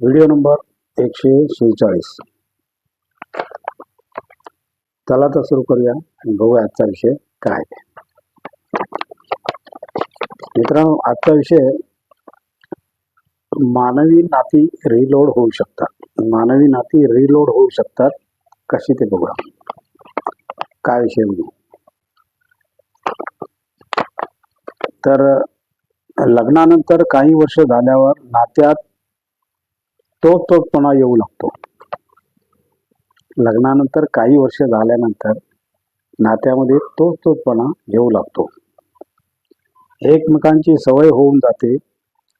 Video number एकशे शेहेचाळीस. चला तर सुरू करूया आणि बघूया आजचा विषय काय मित्रांनो आजचा विषय मानवी नाती रिलोड होऊ शकतात. मानवी नाती रिलोड होऊ शकतात. कशी ते बघूया. काय विषय म्हणजे तर लग्नानंतर काही वर्ष झाल्यावर नात्यात तो तोचपणा येऊ लागतो. लग्नानंतर काही वर्ष झाल्यानंतर नात्यामध्ये तोच तोचपणा येऊ लागतो. एकमेकांची सवय होऊन जाते.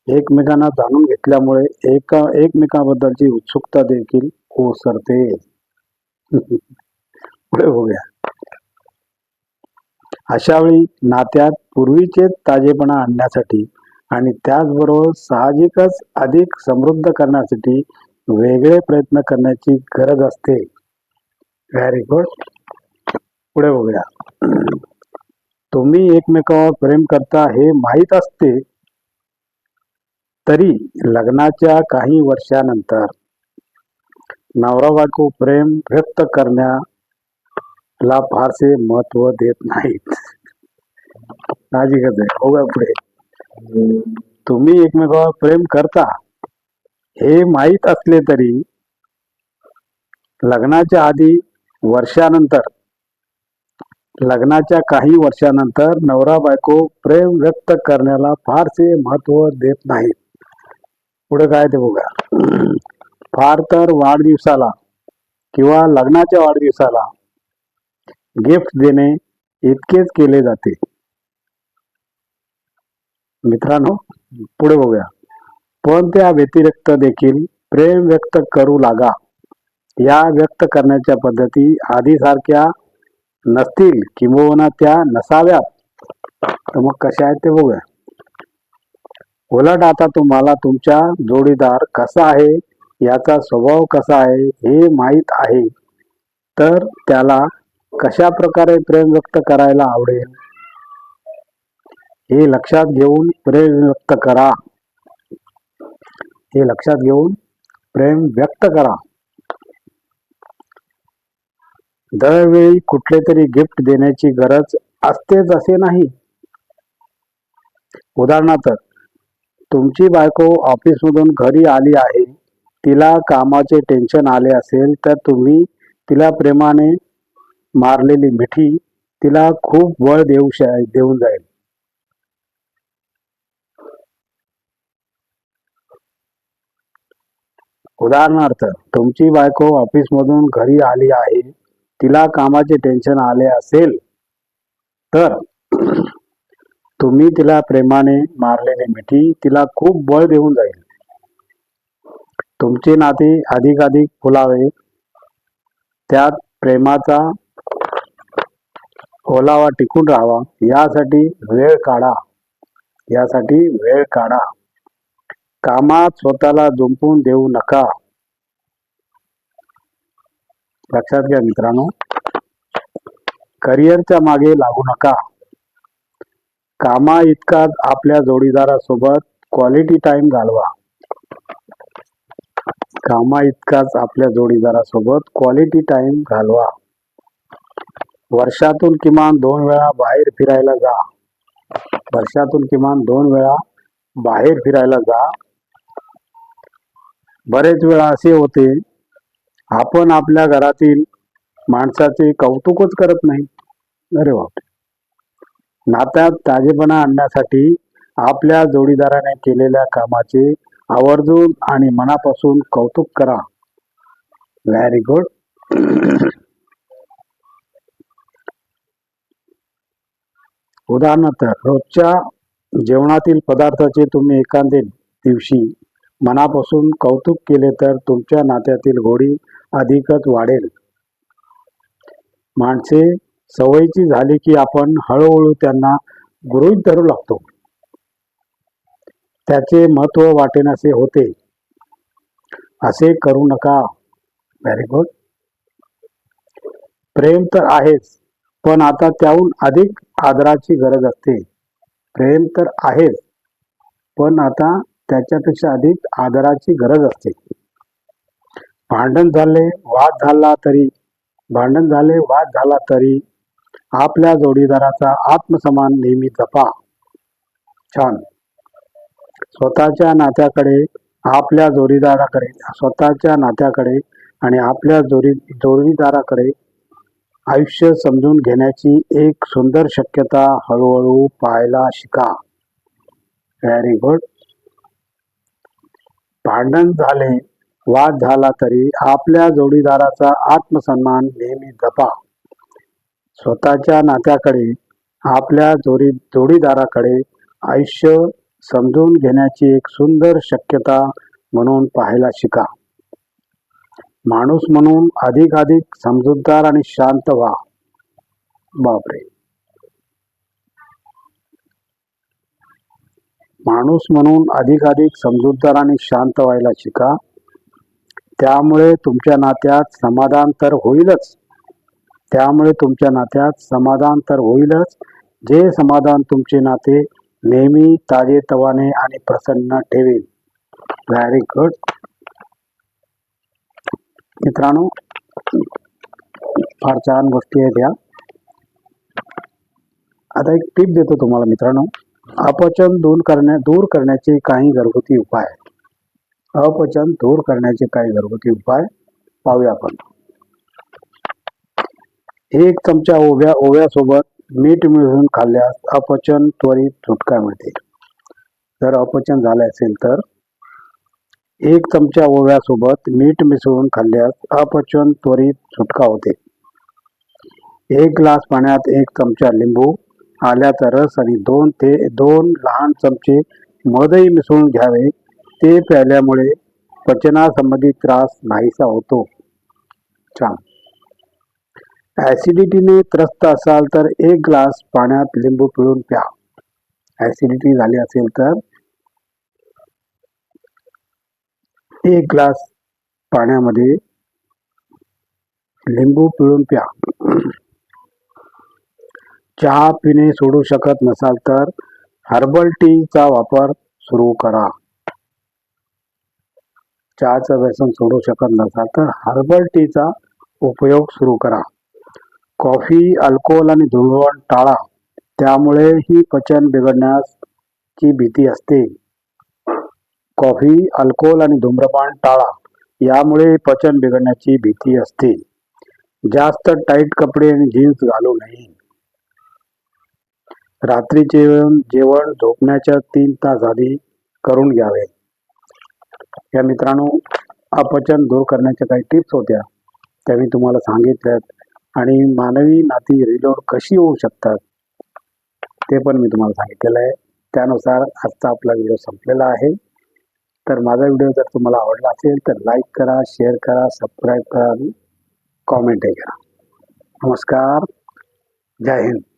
एकमेकांना जाणून घेतल्यामुळे एका एकमेकांबद्दलची उत्सुकता देखील ओसरते. पुढे बघूया. अशा वेळी नात्यात पूर्वीचे ताजेपणा आणण्यासाठी आणि त्याचबरोबर साहजिकच अधिक समृद्ध करण्यासाठी वेगळे प्रयत्न करण्याची गरज असते. व्हेरी गुड पुढे बघूया. तुम्ही एकमेकावर प्रेम करता हे माहीत असते तरी लग्नाच्या काही वर्षानंतर नवरा बायको प्रेम व्यक्त करण्याला फारसे महत्त्व देत नाहीत. साहजिकच आहे. बघूया पुढे. तुम्ही एकमेकावर प्रेम करता हे माहीत असले तरी लग्नाच्या आधी वर्षानंतर लग्नाच्या काही वर्षानंतर नवरा बायको प्रेम व्यक्त करण्याला फारसे महत्त्व देत नाहीत. पुढे काय ते बघा फार तर वाढदिवसाला किंवा लग्नाच्या वाढदिवसाला गिफ्ट देणे इतकेच केले जाते. मित्रांनो पुढे बघूया. पण त्या व्यतिरिक्त देखील प्रेम व्यक्त करू लागा. या व्यक्त करण्याच्या पद्धती आधीसारख्या नसतील किंबहुना त्या नसाव्यात. तर मग कशा आहेत ते बघूया. उलट आता तुम्हाला तुमच्या जोडीदार कसा आहे याचा स्वभाव कसा आहे हे माहीत आहे. तर त्याला कशा प्रकारे प्रेम व्यक्त करायला आवडेल? हे लक्षात घेऊन प्रेम व्यक्त करा. हे लक्षात घेऊन प्रेम व्यक्त करा. दरवेळी कुठले तरी गिफ्ट देण्याची गरज असतेच असे नाही. उदाहरणार्थ तुमची बायको ऑफिसमधून घरी आली आहे तिला कामाचे टेन्शन आले असेल तर तुम्ही तिला प्रेमाने मारलेली मिठी तिला खूप बळ देऊ शा देऊन जाईल. उदाहरणार्थ तुमची बायको ऑफिसमधून घरी आली आहे तिला कामाचे टेन्शन आले असेल तर तुम्ही तिला प्रेमाने मारलेली मिठी तिला खूप बळ देऊन जाईल. तुमचे नाते अधिकाधिक फुलावे त्यात प्रेमाचा ओलावा टिकून राहावा यासाठी वेळ काढा. यासाठी वेळ काढा. कामात स्वतःला जुंपून देऊ नका. लक्षात घ्या मित्रांनो. करिअरच्या मागे लागू नका. कामा इतकाच आपल्या जोडीदारासोबत क्वालिटी टाइम घालवा. कामा इतकाच आपल्या जोडीदारासोबत क्वालिटी टाइम घालवा. वर्षातून किमान दोन वेळा बाहेर फिरायला जा. वर्षातून किमान दोन वेळा बाहेर फिरायला जा. बरेच वेळा असे होते आपण आपल्या घरातील माणसाचे कौतुकच करत नाही. अरे बाप नात्यात ताजेपणा आणण्यासाठी आपल्या जोडीदाराने केलेल्या कामाचे आवर्जून आणि मनापासून कौतुक करा. व्हेरी गुड उदाहरणार्थ रोजच्या जेवणातील पदार्थाचे तुम्ही एखादे दिवशी मनापासून कौतुक केले तर तुमच्या नात्यातील गोडी अधिकच वाढेल. माणसे सवयीची झाली की आपण हळूहळू त्यांना गृहीत धरू लागतो. त्याचे महत्त्व वाटेनासे होते. असे करू नका. व्हेरी गुड प्रेम तर आहेच पण आता त्याहून अधिक आदराची गरज असते. प्रेम तर आहेच पण आता त्याच्यापेक्षा अधिक आदराची गरज असते. भांडण झाले वाद झाला तरी भांडण झाले वाद झाला तरी आपल्या जोडीदाराचा आत्मसमान नेहमी जपा. छान. स्वतःच्या नात्याकडे आपल्या जोडीदाराकडे स्वतःच्या नात्याकडे आणि आपल्या जोडी जोडीदाराकडे आयुष्य समजून घेण्याची एक सुंदर शक्यता हळूहळू पाहायला शिका. व्हेरी गुड भांडण झाले वाद झाला तरी आपल्या जोडीदाराचा आत्मसन्मान नेहमी जपा. स्वतःच्या नात्याकडे आपल्या जोडी जोडीदाराकडे आयुष्य समजून घेण्याची एक सुंदर शक्यता म्हणून पाहायला शिका. माणूस म्हणून अधिकाधिक समजूतदार आणि शांत व्हा. बापरे! माणूस म्हणून अधिकाधिक समजूतदार आणि शांत व्हायला शिका. त्यामुळे तुमच्या नात्यात समाधान तर होईलच. त्यामुळे तुमच्या नात्यात समाधान तर होईलच. जे समाधान तुमचे नाते नेहमी ताजेतवाने आणि प्रसन्न ठेवेल. व्हेरी गुड मित्रांनो फार छान गोष्टी आहेत या. आता एक टीप देतो तुम्हाला मित्रांनो. अपचन दूर करण्या दूर करण्याचे काही घरगुती उपाय अपचन दूर करण्याचे काही घरगुती उपाय पाहूया आपण. एक चमचा ओव्या ओव्यासोबत मीठ मिळवून खाल्ल्यास अपचन त्वरित सुटका मिळते. जर अपचन झाले असेल तर एक चमचा ओव्यासोबत मीठ मिसळून खाल्ल्यास अपचन त्वरित सुटका होते. एक ग्लास पाण्यात एक चमचा लिंबू आल्याचा रस आणि दोन ते दोन लहान चमचे मधही मिसळून घ्यावे. ते प्यायल्यामुळे पचनासंबंधी त्रास नाहीसा होतो. छान. ॲसिडिटीने त्रस्त असाल तर एक ग्लास पाण्यात लिंबू पिळून प्या. ॲसिडिटी झाली असेल तर एक ग्लास पाण्यामध्ये लिंबू पिळून प्या. चहा पिणे सोडू शकत नसाल तर हर्बल टीचा वापर सुरू करा. चहाचं व्यसन सोडू शकत नसाल तर हर्बल टीचा उपयोग सुरू करा. कॉफी अल्कोहोल आणि धुळवण टाळा. त्यामुळे ही पचन बिघडण्याची भीती असते. कॉफी अल्कोहोल आणि धूम्रपान टाळा. यामुळे पचन बिघडण्याची भीती असते. जास्त टाईट कपडे आणि जीन्स घालू नये. रात्रीचे जेवण जेवण झोपण्याच्या तीन तास आधी करून घ्यावे. या मित्रांनो अपचन दूर करण्याच्या काही टिप्स होत्या. त्या मी तुम्हाला सांगितल्यात. आणि मानवी नाती रिलोड कशी होऊ शकतात ते पण मी तुम्हाला सांगितलेलं आहे. त्यानुसार आजचा आपला व्हिडिओ संपलेला आहे. तर माझा व्हिडिओ जर तुम्हाला आवडला असेल तर लाईक करा शेअर करा सबस्क्राईब करा आणि कॉमेंटही करा. नमस्कार. जय हिंद.